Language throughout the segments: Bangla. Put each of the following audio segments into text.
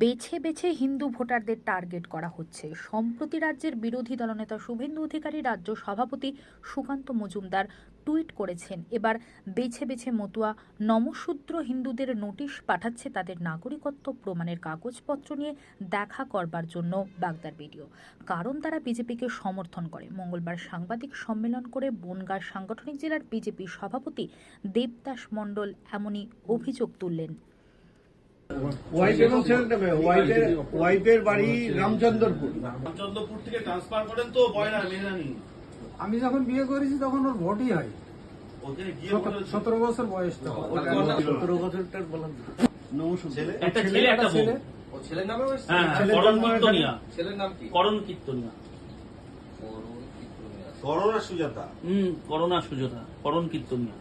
বেছে বেছে হিন্দু ভোটারদের টার্গেট করা হচ্ছে। সম্প্রতি রাজ্যের বিরোধী দলনেতা শুভেন্দু অধিকারী, রাজ্য সভাপতি সুকান্ত মজুমদার টুইট করেছেন, এবার বেছে বেছে মতুয়া নমশূদ্র হিন্দুদের নোটিশ পাঠাচ্ছে তাদের নাগরিকত্ব প্রমাণের কাগজপত্র নিয়ে দেখা করবার জন্য বাগদার ভিডিও কারণ তারা বিজেপিকে সমর্থন করে। মঙ্গলবার সাংবাদিক সম্মেলন করে বনগাঁ সাংগঠনিক জেলার বিজেপি সভাপতি দেবদাস মণ্ডল এমনই অভিযোগ তুললেন। ওয়াইফ এবং ছেলের ওয়াইফের ওয়াইফের বাড়ি রামচন্দ্রপুর। চন্দ্রপুর থেকে ট্রান্সফার করেন তো বয়না মেহরানি। আমি যখন বিয়ে করেছি তখন ওর ভোটই হয় সতেরো- বছর বয়স সতেরো বছরটার বললাম ছেলে একটা ছেলে একটা বউ। ছেলে। ছেলের নামে হয়েছে? হ্যাঁ হ্যাঁ, ছেলের করণ কীর্তনিয়া। ছেলের নাম কি? করণ কীর্তনিয়া। করোনা সুজাতা হুম করোনা সুযোধা করণ কীর্তনিয়া।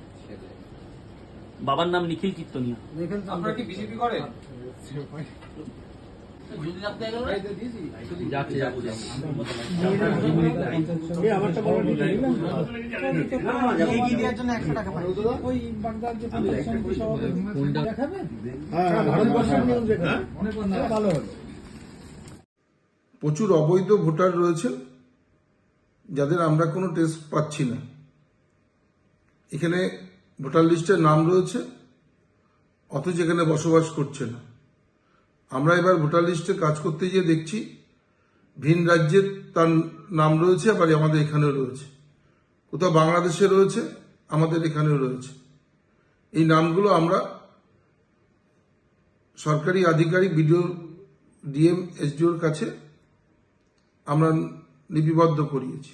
বাবার নাম নিখিল কীর্তনিয়া। আপনারা কি বিজেপি করেন? প্রচুর অবৈধ ভোটার রয়েছে যাদের আমরা কোনো টেস্ট পাচ্ছি না। এখানে ভোটার লিস্টের নাম রয়েছে, অথচ এখানে বসবাস করছে না। আমরা এবার ভোটার লিস্টে কাজ করতে গিয়ে দেখছি, ভিন রাজ্যের তার নাম রয়েছে, আবার আমাদের এখানেও রয়েছে। কোথাও বাংলাদেশে রয়েছে, আমাদের এখানেও রয়েছে। এই নামগুলো আমরা সরকারি আধিকারিক বিডিও, ডিএম, এসডিওর কাছে আমরা লিপিবদ্ধ করিয়েছি।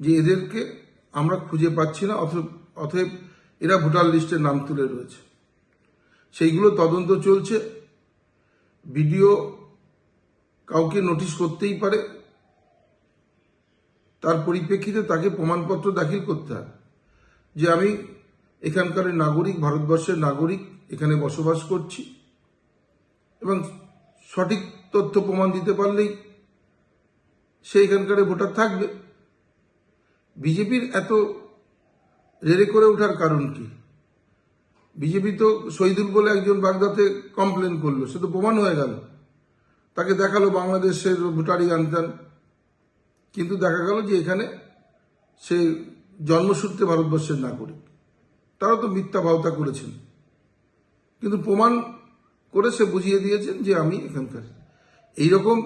যে এদেরকে আমরা খুঁজে পাচ্ছি না অথ- অতএব এরা ভোটার লিস্টের নাম তুলে রয়েছে। সেইগুলো তদন্ত চলছে। বিডিও কাউকে নোটিশ করতেই পারে। তার পরিপ্রেক্ষিতে তাকে প্রমাণপত্র দাখিল করতে হয় যে আমি এখানকার নাগরিক, ভারতবর্ষের নাগরিক, এখানে বসবাস করছি এবং সঠিক তথ্য প্রমাণ দিতে পারলেই সে এখানকার ভোটার থাকবে। বিজেপির এত রেড়ে করে ওঠার কারণ কি? বিজেপি তো শহীদুল বলে একজন বাগদাতে কমপ্লেন করল, সে তো প্রমাণ হয়ে গেল। তাকে দেখাল বাংলাদেশের ভোটারই আনতেন, কিন্তু দেখা গেল যে এখানে সে জন্মসূত্রে ভারতবর্ষের নাগরিক। তারা তো মিথ্যা ভাওতা করেছেন। কিন্তু প্রমাণ করে সে বুঝিয়ে দিয়েছেন যে আমি এখানকার। এইরকম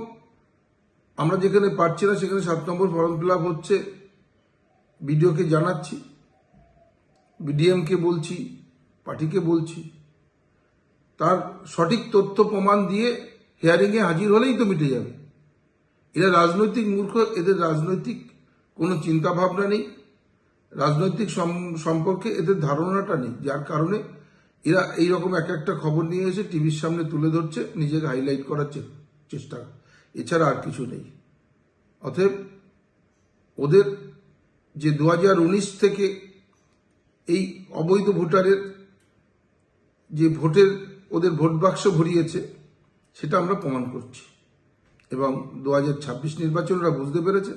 আমরা যেখানে পারছি না, সেখানে সাত নম্বর ফর্ম ফিল হচ্ছে। বিডিওকে জানাচ্ছি। বিডিএমকে বলছি, পার্টিকে বলছি, তার সঠিক তথ্য প্রমাণ দিয়ে হিয়ারিংয়ে হাজির হলেই তো মিটে যাবে। এরা রাজনৈতিক মূর্খ, এদের রাজনৈতিক কোনো চিন্তা ভাবনা নেই, রাজনৈতিক সম্পর্কে এদের ধারণাটা নেই, যার কারণে এরা এই রকম এক একটা খবর নিয়ে এসে টিভির সামনে তুলে ধরছে, নিজেকে হাইলাইট করার চেষ্টা। এছাড়া আর কিছু নেই। অতএব ওদের যে দু হাজার উনিশ থেকে এই অবৈধ ভোটারের যে ভোটের ওদের ভোট বাক্স ভরিয়েছে, সেটা আমরা প্রমাণ করছি। এবং দু নির্বাচন ওরা বুঝতে পেরেছে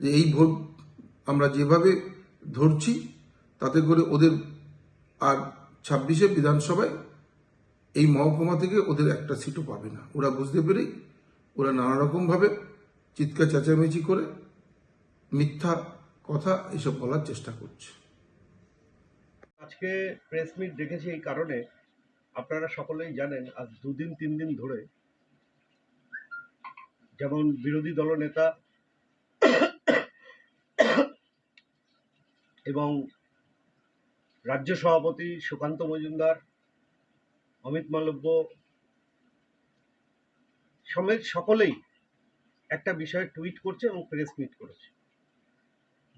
যে এই ভোট আমরা যেভাবে ধরছি, তাতে করে ওদের আর ছাব্বিশে বিধানসভায় এই মহকুমা থেকে ওদের একটা সিটও পাবে না। ওরা বুঝতে পেরেই ওরা নানা রকমভাবে চিৎকার চেঁচামেচি করে মিথ্যা কথা এসব বলার চেষ্টা করছে। আজকে প্রেস মিট ডেকেছি এই কারণে। আপনারা সকলেই জানেন, আজ দুদিন, তিন দিন ধরে যেমন বিরোধী দলনেতা এবং রাজ্য সভাপতি সুকান্ত মজুমদার, অমিত মালব্য সমেত সকলেই একটা বিষয়ে টুইট করছে এবং প্রেস মিট করেছে।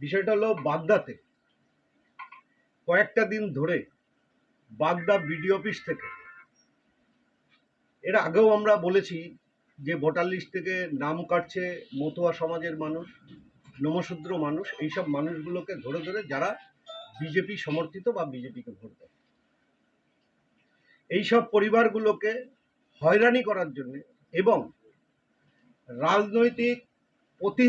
বিষয়টা হলো বাগদাতে কয়েকটা দিন ধরে বাগদা বিডি অফিস থেকে। এর আগেও আমরা বলেছি যে ভোটার লিস্ট থেকে নাম কাটছে মতুয়া সমাজের মানুষ, নমশূদ্র মানুষ, এইসব মানুষগুলোকে ধরে ধরে যারা বিজেপি সমর্থিত বা বিজেপিকে ভোট দেয়। এইসব পরিবারগুলোকে হয়রানি করার জন্য এবং রাজনৈতিক প্রতি